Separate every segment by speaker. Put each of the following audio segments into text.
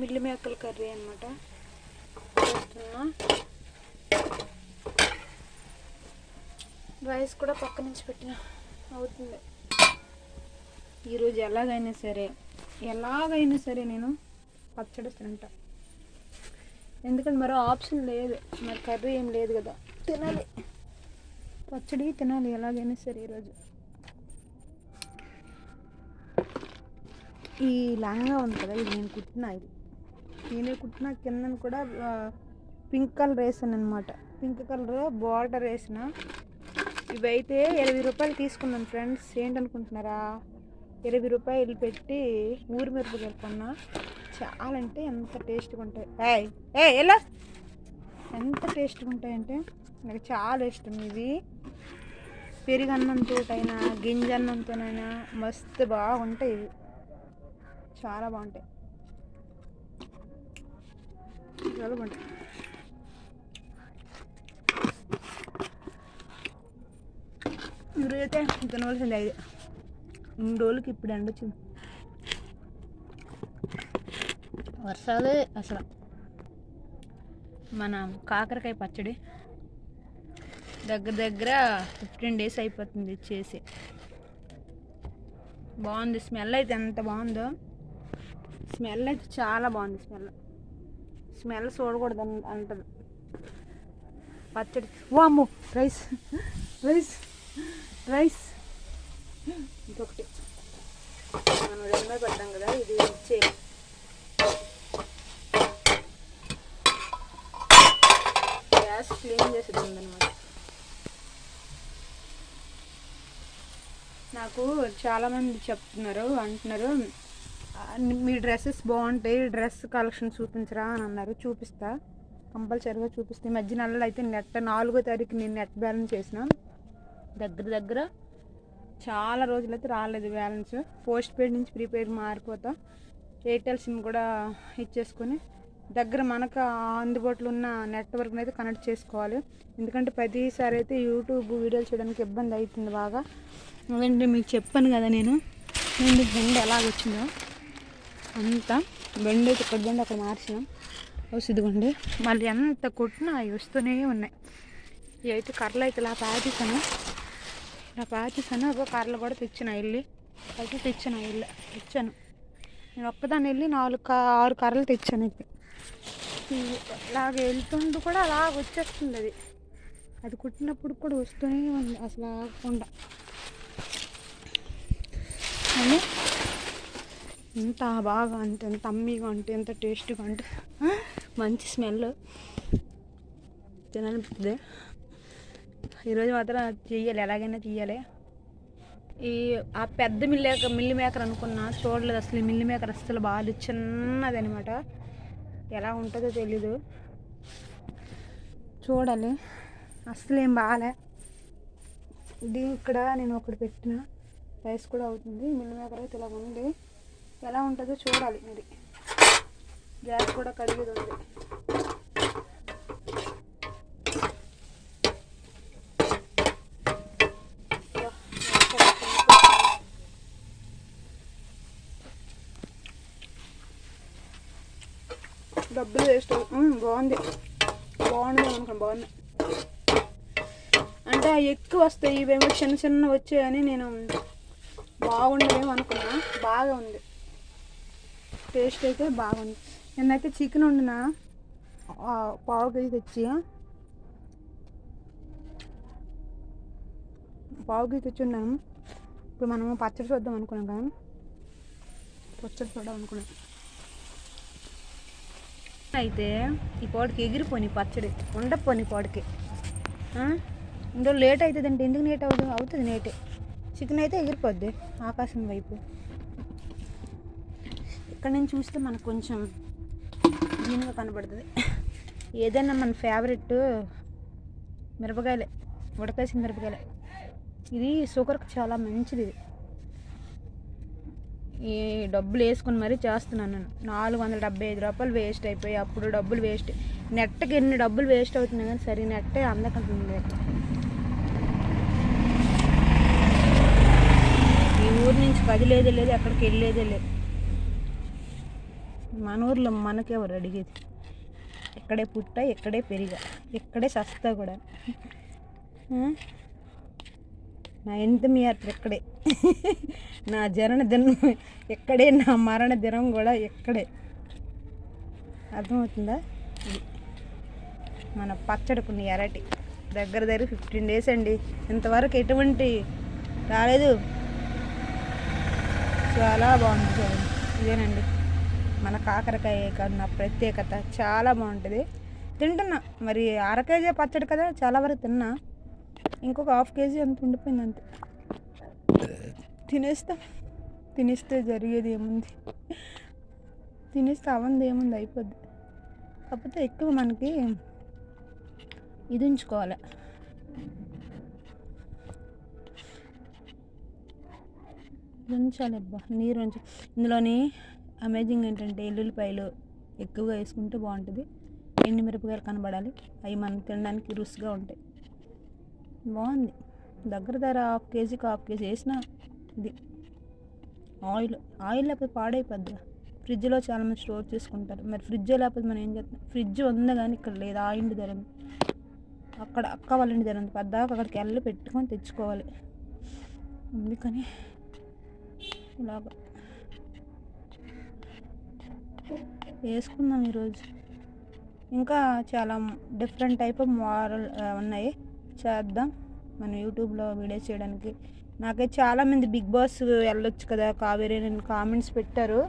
Speaker 1: మిల్లి మేకల కర్రీ అనమాట చేస్తున్నా. రైస్ కూడా పక్క నుంచి పెట్టిన అవుతుంది. ఈరోజు ఎలాగైనా సరే ఎలాగైనా సరే నేను పచ్చడి తింటా. ఎందుకంటే మరో ఆప్షన్ లేదు. మరి కర్రీ ఏం లేదు కదా. తినాలి. పచ్చడి తినాలి ఎలాగైనా సరే ఈరోజు. ఈ లంగా ఉంది కదా ఇది నేను కుట్టిన ఇది. నేనే కుట్టిన కింద కూడా పింక్ కలర్ వేసాను అనమాట పింక్ కలర్ బార్డర్ వేసిన. ఇవైతే ఇరవై రూపాయలు తీసుకున్నాను ఫ్రెండ్స్. ఏంటనుకుంటున్నారా? ఇరవై రూపాయలు పెట్టి ఊరి మిరపకాయలు కొన్నా. చాలా అంటే ఎంత టేస్ట్గా ఉంటాయి. ఏయ్ ఏ ఎలా ఎంత టేస్ట్గా ఉంటాయంటే నాకు చాలా ఇష్టం ఇవి. పెరుగన్నంతోటైనా గింజన్నంతోనైనా మస్తు బాగుంటాయి ఇవి. చాలా బాగుంటాయి. చాలా ఈరోజైతే తినవలసింది ఐదు రెండు రోజులకి ఇప్పుడు ఎండ వచ్చింది. వర్షాలే అసలు. మన కాకరకాయ పచ్చడి. దగ్గర దగ్గర ఫిఫ్టీన్ డేస్ అయిపోతుంది చేసి బాగుంది స్మెల్ అయితే ఎంత బాగుందో. స్మెల్ అయితే చాలా బాగుంది స్మెల్. స్మెల్ చూడకూడదు అంటది. పచ్చడి. వాము రైస్. రైస్. రైస్. ఇంకొకటి. మనం రెండో పెట్టాం కదా ఇది ఇచ్చే గ్యాస్ క్లీన్ చేసేది అనమాట నాకు చాలామంది చెప్తున్నారు అంటున్నారు మీ డ్రెస్సెస్ బాగుంటాయి డ్రెస్ కలెక్షన్ చూపించరా అని అన్నారు. చూపిస్తా. కంపల్సరీగా చూపిస్తే. ఈ మధ్య నెలలో అయితే నెట్ నాలుగో తారీఖు నేను నెట్ బ్యాలెన్స్ చేసిన. దగ్గర దగ్గర చాలా రోజులైతే రాలేదు బ్యాలెన్స్. పోస్ట్ పెయిడ్ నుంచి ప్రీపెయిడ్ మారిపోతా. ఎయిర్టెల్ సిమ్ కూడా ఇచ్చేసుకొని దగ్గర మనకు అందుబాటులో ఉన్న నెట్వర్క్ని అయితే కనెక్ట్ చేసుకోవాలి. ఎందుకంటే ప్రతిసారి అయితే యూట్యూబ్ వీడియోలు చేయడానికి ఇబ్బంది అవుతుంది బాగా. ఎందుకంటే మీకు చెప్పాను కదా నేను. నేను ఎలా ఎలాగొచ్చిందో. అంతా బెండ్ అయితే ఇక్కడ బెండ్ అక్కడ మార్చినాం. ఇదిగోండి. మళ్ళీ ఎంత కొట్టినా అవి వస్తూనే ఉన్నాయి. ఇవి అయితే కర్రలు అయితే ఇలా పాతిసాను ఇలా పాతిసాను ఒక కర్రలు కూడా తెచ్చిన వెళ్ళి అయితే తెచ్చాను వెళ్ళి తెచ్చాను. నేను ఒక్కదాన్ని వెళ్ళి నాలుగు ఆరు కర్రలు తెచ్చాను అయితే. ఇలాగ వెళ్తుండు కూడా అలా వచ్చేస్తుంది అది. అది కుట్టినప్పుడు కూడా వస్తూనే ఉంది. అసలు ఆగకుండా. అని ఎంత బాగా అంటే ఎంత అమ్మీగా అంటే ఎంత టేస్ట్గా అంటే. మంచి స్మెల్. తిననిపిస్తుంది ఈరోజు మాత్రం చెయ్యాలి ఎలాగైనా చెయ్యాలి. ఈ ఆ పెద్ద మిల్లి మిల్లి మేకర్ అనుకున్నా చూడలేదు అసలు. ఈ మిల్లి మేకర్ అసలు బాగా చిన్నది అనమాట ఎలా ఉంటుందో తెలీదు. చూడాలి. అసలు ఏం బాగాలే. ఇది ఇక్కడ నేను ఒకటి పెట్టిన. రైస్ కూడా అవుతుంది. మిల్లి మేకర్ అయితే ఇలా ఉంది ఎలా ఉంటుందో చూడాలి మరి. గ్యాస్ కూడా కడిగేది ఉంది. డబ్బులు వేస్ట్ బాగుంది. బాగుంది అనుకోండి బాగుంది. అంటే ఎక్కువ వస్తాయి ఇవేమో చిన్న చిన్న వచ్చాయని నేను బాగుండేమో అనుకున్నా. బాగా ఉంది. టేస్ట్ అయితే బాగుంది. నేనైతే చికెన్ వండిన పావు కేజీ తెచ్చి పావు కేజీ తెచ్చి ఉన్నాను ఇప్పుడు మనము పచ్చడి చూద్దాం అనుకున్నాం కదా. పచ్చడి చూద్దాం అనుకున్నాం. అయితే ఈ పాడికి ఎగిరిపోయి పచ్చడి ఉండపోని పాడికి ఇందులో లేట్ అవుతుందంటే ఎందుకు లేట్ అవుతుంది అవుతుంది లేటే చికెన్ అయితే ఎగిరిపోద్ది ఆకాశం వైపు. ఇక్కడ నుంచి చూస్తే మనకు కొంచెం దీనిగా కనబడుతుంది. ఏదైనా మన ఫేవరెట్ మిరపకాయలే ఉడకేసిన మిరపకాయలే. ఇది షుగర్కి చాలా మంచిది ఇది. ఈ డబ్బులు వేసుకుని మరీ చేస్తున్నాను నేను. నాలుగు వందల డెబ్బై ఐదు రూపాయలు వేస్ట్ అయిపోయి అప్పుడు డబ్బులు వేస్ట్ నెట్కి ఎన్ని డబ్బులు వేస్ట్ అవుతున్నాయి కానీ సరే నెట్టే అందకంటుంది ఈ ఊరు నుంచి కదిలేదే లేదు ఎక్కడికి వెళ్ళేదే లేదు. మన ఊర్లో మనకెవరు అడిగేది? ఇక్కడే పుట్ట ఇక్కడే పెరిగా ఇక్కడే సస్తా కూడా. నా ఎంత మీ యాత్ర ఇక్కడే నా జనన దినం ఎక్కడే నా మరణ దినం కూడా ఎక్కడే. అర్థమవుతుందా? ఇది మన పచ్చడికున్న ఎరటి దగ్గర దగ్గర ఫిఫ్టీన్ డేస్ అండి. ఇంతవరకు ఎటువంటి రాలేదు. చాలా బాగుంది చూడండి. ఇదేనండి. మన కాకరకాయ కన్నా ప్రత్యేకత చాలా బాగుంటుంది. తింటున్నా. మరి అర కేజీ పచ్చడి కదా చాలా వరకు తిన్నా. ఇంకొక హాఫ్ కేజీ అంత ఉండిపోయింది అంతే. తినేస్తా. తినేస్తే జరిగేది ఏముంది? తినేస్తే అవంది ఏముంది? అయిపోద్ది. కాకపోతే ఎక్కువ మనకి ఇది ఉంచుకోవాలి. ఉంచాలి అబ్బా. నీరు ఉంచాలి ఇందులోని అమేజింగ్ ఏంటంటే ఎల్లుల్లిపాయలు ఎక్కువగా వేసుకుంటే బాగుంటుంది. ఎండు మిరపకాయలు కనబడాలి. అవి మనం తినడానికి రుచిగా ఉంటాయి. బాగుంది. దగ్గర దగ్గర హాఫ్ కేజీకి హాఫ్ కేజీ వేసిన ఇది. ఆయిల్ ఆయిల్ లేకపోతే పాడైపోద్ది ఫ్రిడ్జ్లో చాలామంది స్టోర్ చేసుకుంటారు. మరి ఫ్రిడ్జ్ లేకపోతే మనం ఏం చేస్తాం? ఫ్రిడ్జ్ ఉంది కానీ ఇక్కడ లేదు. ఆ ఇంటి ధర ఉంది. అక్కడ అక్క వాళ్ళ ఇంటి ధర ఉంది. పద్దాక అక్కడికి వెళ్ళి పెట్టుకొని తెచ్చుకోవాలి. అందుకని ఇలాగా. వేసుకుందాం ఈరోజు. ఇంకా చాలా డిఫరెంట్ టైప్ ఆఫ్ మోరల్ ఉన్నాయి. చేద్దాం. మనం యూట్యూబ్లో వీడియోస్ చేయడానికి. నాకైతే చాలామంది బిగ్ బాస్ వెళ్ళొచ్చు కదా. కావేరి నేను కామెంట్స్ పెట్టారు.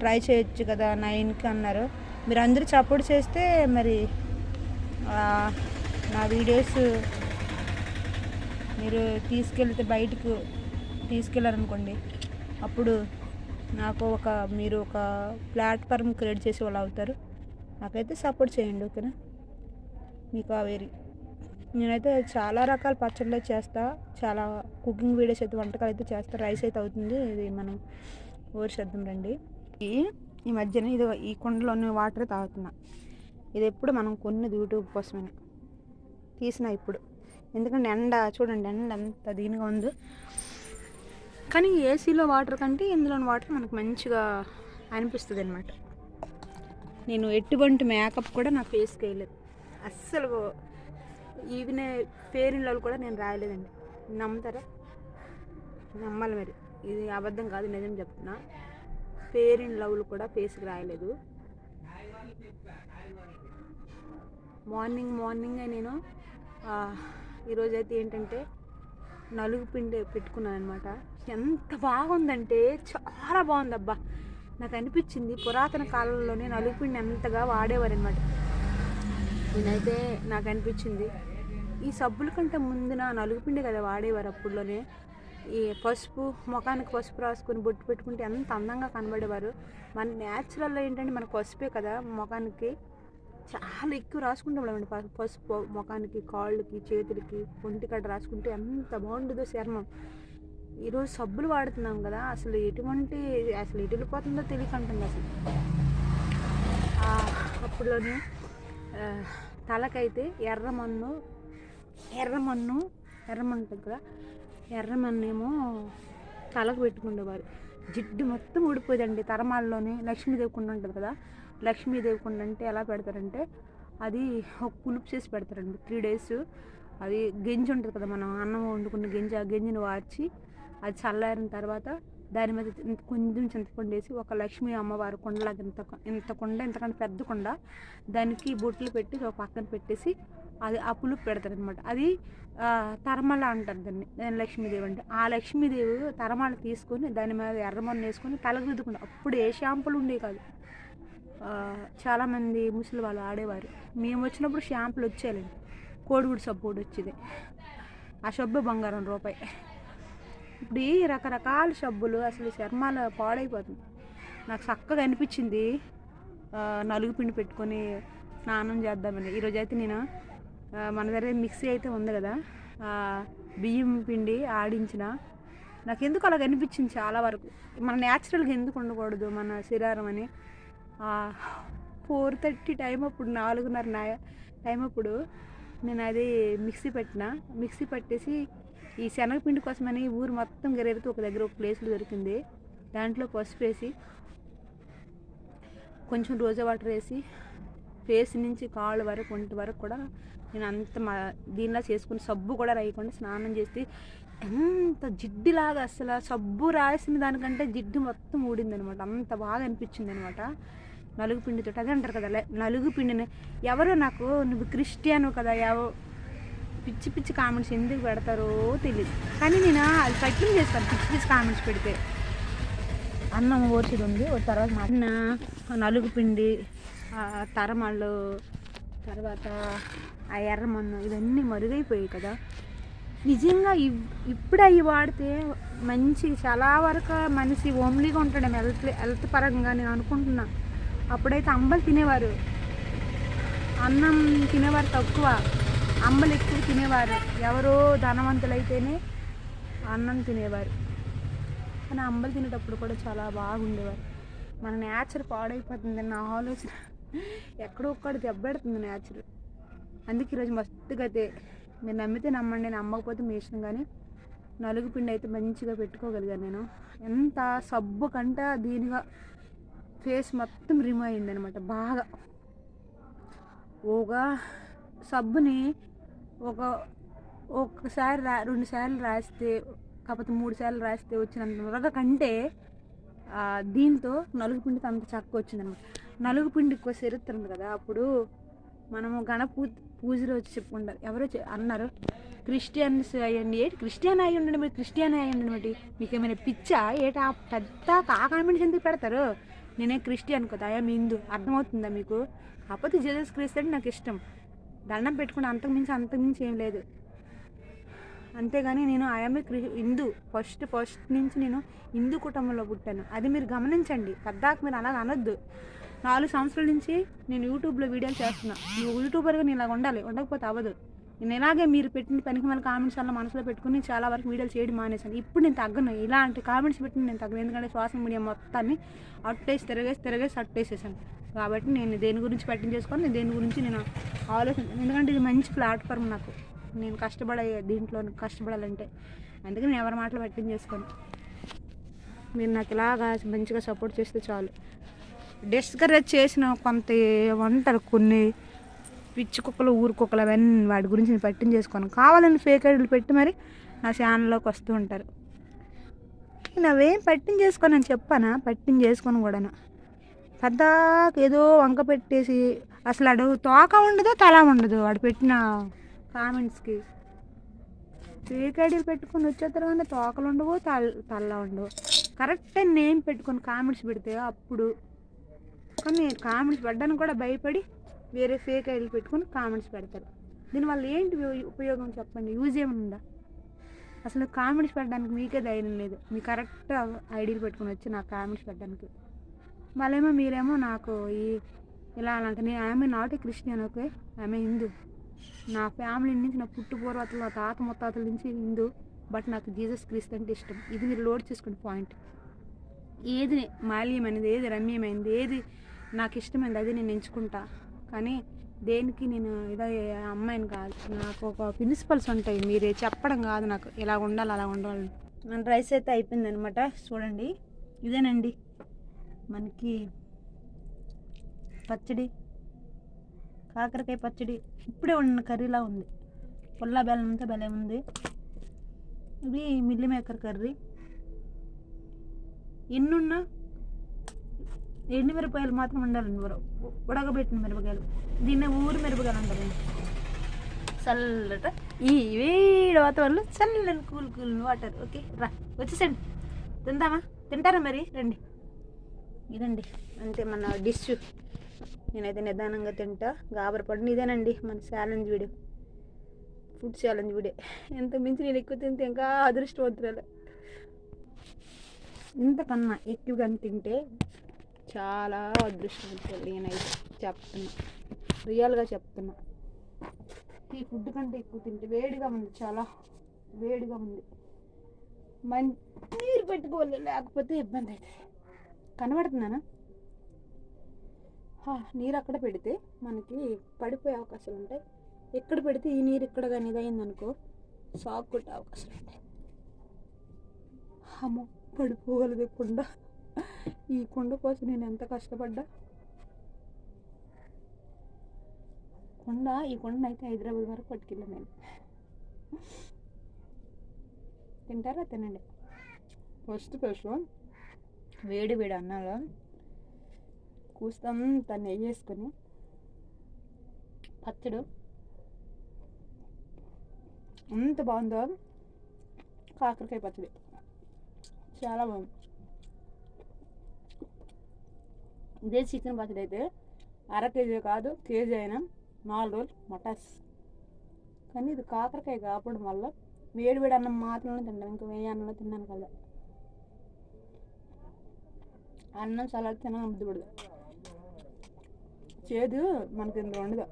Speaker 1: ట్రై చేయొచ్చు కదా నైన్కి అన్నారు. మీరు అందరూ సపోర్ట్ చేస్తే మరి నా వీడియోస్ మీరు తీసుకెళ్తే బయటకు తీసుకెళ్ళారనుకోండి అప్పుడు నాకు ఒక మీరు ఒక ప్లాట్ఫామ్ క్రియేట్ చేసి వాళ్ళు అవుతారు. నాకైతే సపోర్ట్ చేయండి ఓకేనా? మీకు కావేరి నేనైతే చాలా రకాల పచ్చళ్ళు అయితే చేస్తా. చాలా కుకింగ్ వీడియోస్ అయితే వంటకాలు అయితే చేస్తా. రైస్ అయితే అవుతుంది. ఇది మనం ఊరిసేద్దాం రండి. ఈ- ఈ మధ్యన ఇది ఈ కుండలోని వాటర్ తాగుతున్నా. ఇది ఎప్పుడు మనం కొన్నది యూట్యూబ్ కోసమే తీసిన ఇప్పుడు. ఎందుకంటే ఎండ చూడండి ఎండ ఎంత దీనిగా ఉందో. కానీ ఏసీలో వాటర్ కంటే ఇందులోని వాటర్ మనకు మంచిగా అనిపిస్తుంది అనమాట నేను ఎటువంటి మేకప్ కూడా నా ఫేస్కి వేయలేదు. అస్సలు ఈవెన్ ఫేర్ ఇన్ లవ్ కూడా నేను రాయలేదండి. నమ్ముతారా? నమ్మాలి మరి. ఇది అబద్ధం కాదు నిజం చెప్తున్నా. ఫేర్ ఇన్ లవ్లు కూడా ఫేస్కి రాయలేదు. మార్నింగ్ మార్నింగ్ నేను ఈరోజైతే ఏంటంటే నలుగు పిండి పెట్టుకున్నాను అనమాట ఎంత బాగుందంటే చాలా బాగుంది అబ్బా నాకు అనిపించింది పురాతన కాలంలోనే నలుపుని ఎంతగా వాడేవారు అనమాట నేనైతే నాకు అనిపించింది. ఈ సబ్బుల కంటే ముందున నలుగు పిండి కదా వాడేవారు అప్పుడులోనే. ఈ పసుపు ముఖానికి పసుపు రాసుకొని బొట్టు పెట్టుకుంటే ఎంత అందంగా కనబడేవారు. మన న్యాచురల్లో ఏంటంటే మన పసుపే కదా ముఖానికి. చాలా ఎక్కువ రాసుకుంటాం పసుపు ముఖానికి కాళ్ళకి చేతులకి ఒంటి రాసుకుంటే ఎంత బాగుంటుందో చర్మం. ఈరోజు సబ్బులు వాడుతున్నాం కదా అసలు ఎటువంటి అసలు ఎటు వెళ్ళిపోతుందో తెలియకంటుంది అసలు. అప్పుడులోనే తలకైతే ఎర్రమన్ను ఎర్రమన్ను ఎర్రమన్ను కదా ఎర్రమన్ను ఏమో తలకు పెట్టుకుండేవారు. జిడ్డు మొత్తం ఊడిపోయిందండి తరమాల్లోనే. లక్ష్మీదేవి కుండ ఉంటుంది కదా లక్ష్మీదేవి కుండ అంటే ఎలా పెడతారంటే అది ఒక పులుపు చేసి పెడతారండి. త్రీ డేస్ అది గెంజి ఉంటుంది కదా మనం అన్నం వండుకున్న గింజ ఆ గింజను వార్చి అది చల్లారిన తర్వాత దాని మీద కొంచెం చింతపండు వేసి ఒక లక్ష్మీ అమ్మవారి కొండలాగా ఇంత ఇంత కొండ ఇంతకంటే పెద్ద కొండ దానికి బొట్లు పెట్టి ఒక పక్కన పెట్టేసి అది ఆ పులుపు పెడతారు అనమాట అది తరమల అంటారు దాన్ని దాని లక్ష్మీదేవి అంటే. ఆ లక్ష్మీదేవి తరమల తీసుకొని దాని మీద ఎర్రమన్ను వేసుకొని తలకు అప్పుడు ఏ షాంపులు ఉండేవి కాదు. చాలామంది ముసలి వాళ్ళు ఆడేవారు. మేము వచ్చినప్పుడు షాంపులు వచ్చేయాలండి కోడిగుడి సబ్బు కూడా వచ్చేది. ఆ సబ్బు బంగారం రూపాయి. ఇప్పుడు ఈ రకరకాల సబ్బులు అసలు చర్మాలు పాడైపోతుంది. నాకు చక్కగా అనిపించింది. నలుగు పిండి పెట్టుకొని స్నానం చేద్దామని. ఈరోజు అయితే నేను మన దగ్గర మిక్సీ అయితే ఉంది కదా బియ్యం పిండి ఆడించిన. నాకు ఎందుకు అలాగ అనిపించింది చాలా వరకు. మన న్యాచురల్గా ఎందుకు ఉండకూడదు మన శరీరం అని. ఫోర్ థర్టీ టైం అప్పుడు నాలుగున్నర నా టైం అప్పుడు నేను అది మిక్సీ పెట్టిన. మిక్సీ పట్టేసి ఈ శనగపిండి కోసమని ఊరు మొత్తం గెరేరితే ఒక దగ్గర ఒక ప్లేస్లో దొరికింది. దాంట్లో పసుపు వేసి కొంచెం రోజా వాటర్ వేసి ఫేస్ నుంచి కాళ్ళ వరకు ఒంటి వరకు కూడా నేను అంత మా దీనిలా చేసుకుని సబ్బు కూడా రాయకుండా స్నానం చేస్తే ఎంత జిడ్డులాగా అసలు సబ్బు రాసిన దానికంటే జిడ్డు మొత్తం ఊడింది అనమాట అంత బాగా అనిపించింది అనమాట నలుగు పిండితో అదే అంటారు కదా నలుగు పిండిని. ఎవరో నాకు నువ్వు క్రిస్టియన్ కదా ఎవ పిచ్చి పిచ్చి కామెంట్స్ ఎందుకు పెడతారో తెలియదు కానీ నేను అది పట్టిన చేస్తాను పిచ్చి పిచ్చి కామెంట్స్ పెడితే. అన్నం ఓర్చిది ఉంది తర్వాత అన్న నలుగు పిండి తరమళ్ళు తర్వాత ఆ ఎర్రమన్ను ఇవన్నీ మరుగైపోయాయి కదా. నిజంగా ఇప్పుడు అవి వాడితే మంచి చాలా వరకు మనిషి ఓమ్లీగా ఉంటాడు హెల్త్ హెల్త్ పరంగా నేను అనుకుంటున్నా. అప్పుడైతే అంబలు తినేవారు. అన్నం తినేవారు తక్కువ. అమ్మలు ఎక్కువ తినేవారు. ఎవరో ధనవంతులైతేనే అన్నం తినేవారు. కానీ అమ్మలు తినేటప్పుడు కూడా చాలా బాగుండేవారు. మన నేచర్ పాడైపోతుంది నా ఆలోచన ఎక్కడో ఒక్కడ దెబ్బెడుతుంది నేచర్. అందుకే ఈరోజు మస్తుగా అయితే మీరు నమ్మితే నమ్మండి నమ్మకపోతే మీ ఇష్టం కానీ నలుగు పిండి అయితే మంచిగా పెట్టుకోగలిగాను నేను. ఎంత సబ్బు కంట దీనిగా ఫేస్ మొత్తం రిమూవ్ అయింది అనమాట బాగా. ఓగా సబ్బుని ఒక ఒకసారి రా రెండు సార్లు రాస్తే కాకపోతే మూడు సార్లు రాస్తే వచ్చినంత కంటే దీంతో నలుగుపిండి అంత చక్క వచ్చిందనమాట. నలుగు పిండికి ఎక్కువ చరిత్ర ఉంది కదా అప్పుడు మనము గణపూ పూజలో వచ్చి చెప్పుకుంటారు. ఎవరో అన్నారు క్రిస్టియన్స్ అయ్యండి ఏంటి క్రిస్టియన్ అయ్యి ఉండండి మీరు క్రిస్టియన్ అయ్యి ఉండండి మరి మీకు ఏమైనా పిచ్చా? ఏటా పెద్ద కాకామెంట్స్ ఎందుకు పెడతారు? నేనే క్రిస్టియన్ కదా ఐఎమ్ హిందూ అర్థమవుతుందా మీకు? కాకపోతే జీసస్ క్రీస్తు అంటే నాకు ఇష్టం. దండం పెట్టుకుని అంతకుమించి అంతకుమించి ఏం లేదు. అంతేగాని నేను ఐఎమ్ హిందూ. ఫస్ట్ ఫస్ట్ నుంచి నేను హిందూ కుటుంబంలో పుట్టాను. అది మీరు గమనించండి. పెద్దాక మీరు అలా అనొద్దు. నాలుగు సంవత్సరాల నుంచి నేను యూట్యూబ్లో వీడియోలు చేస్తున్నా. నువ్వు యూట్యూబర్గా నేను ఇలాగ ఉండాలి. ఉండకపోతే అవ్వదు. నేను ఇలాగే మీరు పెట్టిన పనికి మన కామెంట్స్ అలా మనసులో పెట్టుకుని చాలా వరకు వీడియోలు చేయడం మానేశాను. ఇప్పుడు నేను తగ్గను. ఇలాంటి కామెంట్స్ పెట్టిన నేను తగ్గను. ఎందుకంటే సోషల్ మీడియా మొత్తాన్ని అట్టేసి తిరగేసి తిరగేసి అట్టేసేసాను. కాబట్టి నేను దేని గురించి పట్టించేసుకొని నేను దేని గురించి నేను ఆలోచన ఎందుకంటే ఇది మంచి ప్లాట్ఫామ్ నాకు. నేను కష్టపడే దీంట్లో కష్టపడాలంటే. అందుకే నేను ఎవరి మాటలు పట్టించేసుకోను మీరు నాకు ఇలాగా మంచిగా సపోర్ట్ చేస్తే చాలు. డిస్కరేజ్ చేసిన కొంత వంటలు కొన్ని పిచ్చి కుక్కలు ఊరు కుక్కలు అవన్నీ వాటి గురించి నేను పట్టించేసుకోను కావాలని ఫేక్ ఐడీలు పెట్టి మరి నా ఛానల్లోకి వస్తూ ఉంటారు. నేను పట్టిన చేసుకోను అని చెప్పానా? పట్టించేసుకోను కూడాను. పెద్దాక ఏదో వంక పెట్టేసి అసలు అడు తోక ఉండదు తల ఉండదు వాడు పెట్టిన కామెంట్స్కి. ఫేక్ ఐడీలు పెట్టుకొని వచ్చే తర్వాత తోకలు ఉండవు తల తల్ల ఉండవు. కరెక్ట్ నేమ్ పెట్టుకొని కామెంట్స్ పెడితే అప్పుడు. కానీ కామెంట్స్ పడ్డానికి కూడా భయపడి వేరే ఫేక్ ఐడీలు పెట్టుకొని కామెంట్స్ పెడతారు. దీనివల్ల ఏంటి ఉపయోగం చెప్పండి? యూజ్ ఏమైనా అసలు కామెంట్స్ పెట్టడానికి మీకే ధైర్యం లేదు. మీ కరెక్ట్ ఐడీలు పెట్టుకుని వచ్చి నాకు కామెంట్స్ పెట్టడానికి. వాళ్ళేమో మీరేమో నాకు ఈ ఇలా అలాంటి నేను ఆమె నాట్ క్రిస్టియన్ ఓకే ఆమె హిందూ నా ఫ్యామిలీ నుంచి నా పుట్టు పూర్వతలు నా తాత ముత్తాతల నుంచి హిందూ బట్ నాకు జీసస్ క్రీస్తు అంటే ఇష్టం. ఇది మీరు లోడ్ చేసుకునే పాయింట్ ఏది మాల్యమైనది ఏది రమ్యమైనది ఏది నాకు ఇష్టమైనది అది నేను ఎంచుకుంటా. కానీ దేనికి నేను ఏదో అమ్మాయిని కాదు. నాకు ఒక ప్రిన్సిపల్స్ ఉంటాయి. మీరు చెప్పడం కాదు నాకు. ఇలా ఉండాలి అలా ఉండాలి మన రైస్ అయితే అయిపోయింది అనమాట చూడండి. ఇదేనండి. మనకి పచ్చడి. కాకరకాయ పచ్చడి. ఇప్పుడే ఉన్న కర్రీలా ఉంది. పుల్ల బెల్లం అంతా భలే ఉంది. ఇది మిల్లి మేకర్ కర్రీ. ఎన్నున్నా ఎండు మిరపకాయలు మాత్రం ఉండాలండి ఊర ఉడకబెట్టిన మిరపకాయలు. దీన్ని ఊరి మిరపకాయలు అంటారండి. చల్లట. ఈ వేడి వాతావరణంలో చల్లని కూల్ కూల్ వాటర్. ఓకే రా వచ్చేసండి తిందామా? తింటారా మరి? రండి. ఇదండి. అంతే మన డిష్. నేనైతే నిదానంగా తింటా. గాబరపడిన ఇదేనండి మన challenge video food challenge video ఎంత మించి నేను ఎక్కువ తింటే ఇంకా అదృష్టవంతురాలు. ఇంతకన్నా ఎక్కువగా తింటే చాలా అదృష్టవంతులు. నేనైతే చెప్తున్నా. రియల్గా చెప్తున్నా. ఈ ఫుడ్ కంటే ఎక్కువ తింటే వేడిగా ఉంది చాలా. వేడిగా ఉంది. మం నీరు పెట్టుకోవాలి లేకపోతే ఇబ్బంది అవుతుంది కనబడుతున్నానా నీరు అక్కడ పెడితే మనకి పడిపోయే అవకాశాలు ఉంటాయి. ఎక్కడ పెడితే ఈ నీరు ఇక్కడ కానీ ఇదైందనుకో సాగు కొట్టే అవకాశాలు ఉంటాయి. అమ్మో పడిపోగలదు ఈ కుండ కోసం నేను ఎంత కష్టపడ్డా? కుండ ఈ కుండ అయితే హైదరాబాద్ వరకు పట్టుకెళ్ళాను నేను. తింటారా? తినండి. ఫస్ట్ ఫస్ట్ వేడి వేడి అన్నాలో? కూస్తంతా తను వేసుకొని పచ్చడు. ఎంత బాగుందో. కాకరకాయ పచ్చడి. చాలా బాగుంది. ఇదే చికెన్ పచ్చడి అయితే అర కేజీ కాదు కేజీ అయినా నాలుగు రోజులు మటాస్ కానీ ఇది కాకరకాయ కాపడం వల్ల వేడి వేడి అన్నం మాత్రమే తింటాను ఇంకా వేయ అన్నంలో తిన్నాను కదా. అన్నం సలాడ్ తిన బుద్ధిపడదు చేదు మనకి ఇందులో ఉండదు.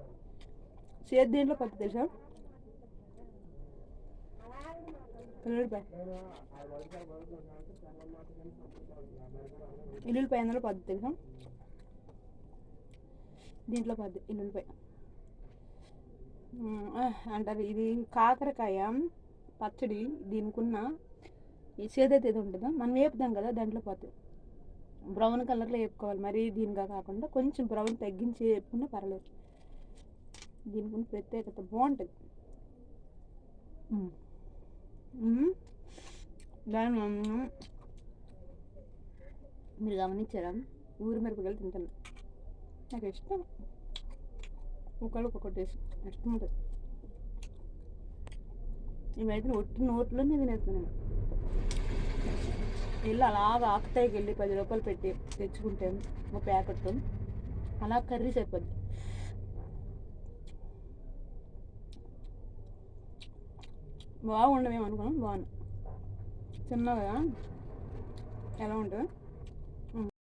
Speaker 1: చేదు దీంట్లో కొత్త తెలుసా? ఎల్లుల్లిపాయ. ఎల్లుల్లిపాయ అందులో పద్ధతి తెలుసా? దీంట్లో పద్ధతి ఎల్లుల్లిపాయ అంటారు. ఇది కాకరకాయ పచ్చడి దీనికున్న ఈ చేదైతే ఏదో ఉంటుందో మనం వేపుదాం కదా దాంట్లో పోతుంది బ్రౌన్ కలర్లో వేపుకోవాలి. మరీ దీనిగా కాకుండా కొంచెం బ్రౌన్ తగ్గించి వేపుకున్నా పర్లేదు. దీనికున్న ప్రత్యేకత బాగుంటుంది. దాని మీరు గమనించారా? ఊరి మిరపకాయలు తింటాను నాకు ఇష్టం. ఒకళ్ళు ఒక్కొక్కటి టేస్ట్ ఇష్టం. ఉంటుంది ఇవైతే ఒట్టి నోట్లోనే తినేస్తున్నాను వెళ్ళి అలాగ ఆకుతాయికి వెళ్ళి పది రూపాయలు పెట్టి తెచ్చుకుంటే ఒక ప్యాకెట్తో. అలా కర్రీ సరిపోద్ది. బాగుండమేమనుకున్నాం అనుకున్నాం బాగుంది చిన్నగా ఎలా ఉంటుంది?